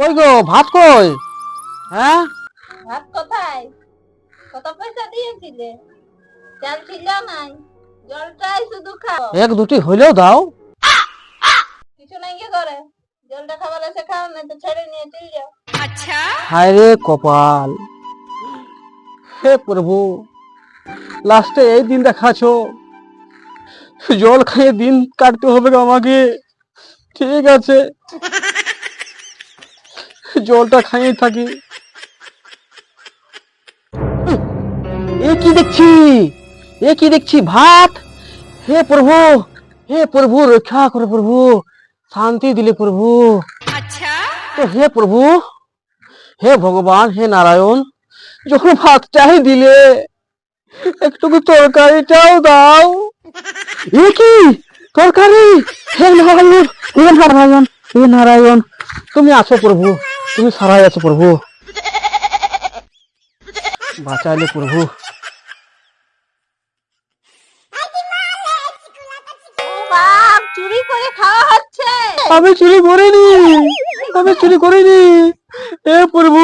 কই গো ভাত কই? হ্যাঁ? ভাত কোথায়? কত পয়সা দিয়েছিলে? চাল ছিল নাই জলটাই শুধু খাও। এক দুটি হইলেও দাও। কিছু নাই কি করে জলটা খাবার এসে খাও না তো ছেড়ে নিয়ে চলে যাও। হায় রে কপাল। হে প্রভু লাস্টে এই দিন দেখাছ জল খাইয়ে দিন কাটতে হবে গো আমাকে। ঠিক আছে। জলটা খাইয়ে থাকি। এ কি দেখছি? এ কি দেখছি? ভাত? হে প্রভু হে প্রভু রক্ষা করো প্রভু শান্তি দিলে প্রভু। তো হে প্রভু হে ভগবান হে নারায়ণ যখন ভাতটাই দিলে একটুকু তরকারিটাও দাও। এ কি? তরকারি? হে নারায়ণ হে নারায়ণ হে নারায়ণ তুমি আছো প্রভু। তুমি সারাই আছো প্রভু। বাঁচাইলে প্রভু। ও চুরি করে খাওয়া হচ্ছে। আমি চুরি করিনি। আমি চুরি করিনি। এ প্রভু।